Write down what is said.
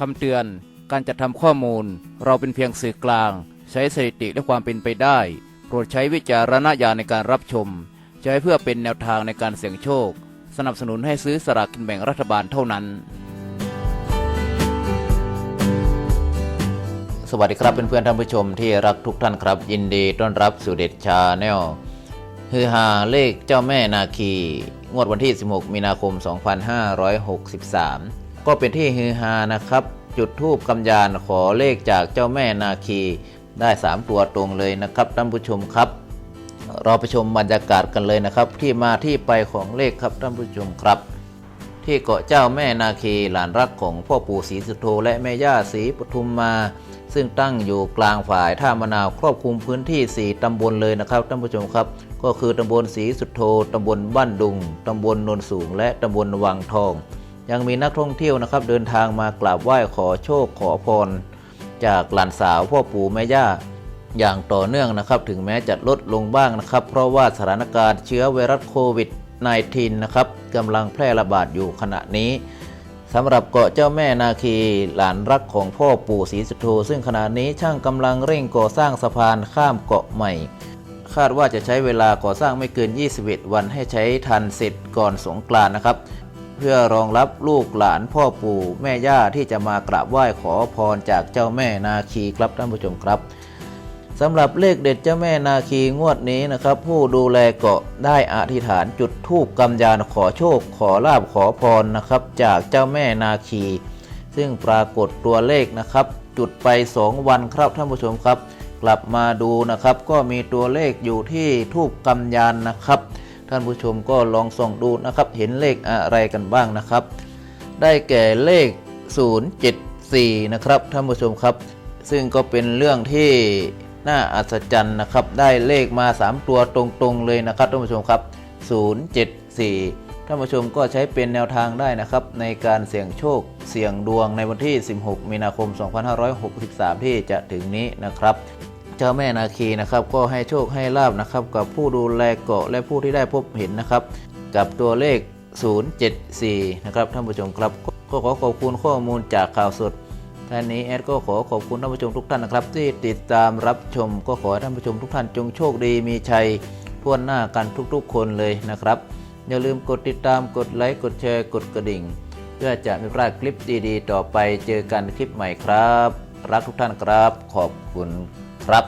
คำเตือน การจัดทำข้อมูล เราเป็นเพียงสื่อกลาง ใช้สถิติและความเป็นไปได้ โปรดใช้วิจารณญาณในการรับชม ใช้เพื่อเป็นแนวทางในการเสี่ยงโชค สนับสนุนให้ซื้อสลากกินแบ่งรัฐบาลเท่านั้น สวัสดีครับเพื่อนๆท่านผู้ชมที่รักทุกท่านครับ ยินดีต้อนรับสู่เด็ดชาแนลฮือฮาเลขเจ้าแม่นาคี งวดวันที่ 16 มีนาคม 2563 ก็เป็นที่ฮือฮานะครับ จุดทูบกำยานขอเลขจากเจ้าแม่นาคีได้ 3 ตัวตรงเลยนะครับท่านผู้ชมครับ เราไปชมบรรยากาศกันเลยนะครับ ที่มาที่ไปของเลขครับท่านผู้ชมครับ ที่เกาะเจ้าแม่นาคีหลานรักของพ่อปู่ศรีสุโธและแม่ย่าศรีปทุมมา ซึ่งตั้งอยู่กลางฝ่ายท่ามะนาวครอบคลุมพื้นที่ 4 ตำบลเลยนะครับท่านผู้ชมครับ ก็คือตำบลศรีสุโธตำบลบ้านดุงตำบลนนสูง และตำบลวังทอง ยังมีนักท่องเที่ยวนะครับเดินทางมากราบไหว้ขอโชคขอพร จากหลานสาวพ่อปู่แม่ย่าอย่างต่อเนื่องนะครับ ถึงแม้จะลดลงบ้างนะครับ เพราะว่าสถานการณ์เชื้อไวรัสโควิด -19 นะครับกำลังแพร่ระบาดอยู่ขณะนี้สำหรับเกาะเจ้าแม่นาคีหลานรักของพ่อปู่ศรีสุโธซึ่งขณะนี้ช่างกำลังเร่งก่อสร้างสะพานข้ามเกาะใหม่ คาดว่าจะใช้เวลาก่อสร้างไม่เกิน 21 วันให้ใช้ทันเสร็จก่อนสงกรานนะครับ เพื่อรองรับลูกหลานพ่อปู่แม่ย่าที่จะมากราบไหว้ขอพรจากเจ้าแม่นาคีครับท่านผู้ชมครับสำหรับเลขเด็ดเจ้าแม่นาคีงวดนี้นะครับ ผู้ดูแลเกาะได้อธิษฐานจุดธูปกำยานขอโชคขอลาบขอพรนะครับ จากเจ้าแม่นาคี ซึ่งปรากฏตัวเลขนะครับ จุดไป 2 วันครับท่านผู้ชมครับ กลับมาดูนะครับ ก็มีตัวเลขอยู่ที่ทูปกำยานนะครับ ท่านผู้ชมก็ลองส่องดูนะครับเห็นเลขอะไรกันบ้างนะครับ ได้แก่เลข 074 นะครับท่านผู้ชมครับ ซึ่งก็เป็นเรื่องที่น่าอัศจรรย์นะครับ ได้เลขมา 3 ตัวตรงๆเลยนะครับท่านผู้ชมครับ 074 ท่านผู้ชมก็ใช้เป็นแนวทางได้นะครับ ในการเสี่ยงโชคเสี่ยงดวงในวันที่ 16 มีนาคม 2563 ที่จะถึงนี้นะครับ เจ้าแม่นาคีนะครับก็ให้โชคให้ลาบนะครับกับผู้ดูแลเกาะและผู้ที่ได้พบเห็นนะครับ กับตัวเลข 074 นะครับท่านผู้ชมครับ ก็ขอขอบคุณข้อมูลจากข่าวสดท่านนี้แอดก็ขอขอบคุณท่านผู้ชมทุกท่านนะครับ ที่ติดตามรับชม ก็ขอท่านผู้ชมทุกท่านจงโชคดีมีชัยทั่วหน้ากันทุกๆ คนเลยนะครับ อย่าลืมกดติดตามกดไลค์กดแชร์กดกระดิ่ง เพื่อจะไม่พลาดคลิปดีๆ ต่อไปเจอกันคลิปใหม่ครับ รักทุกท่านครับ ขอบคุณ รับ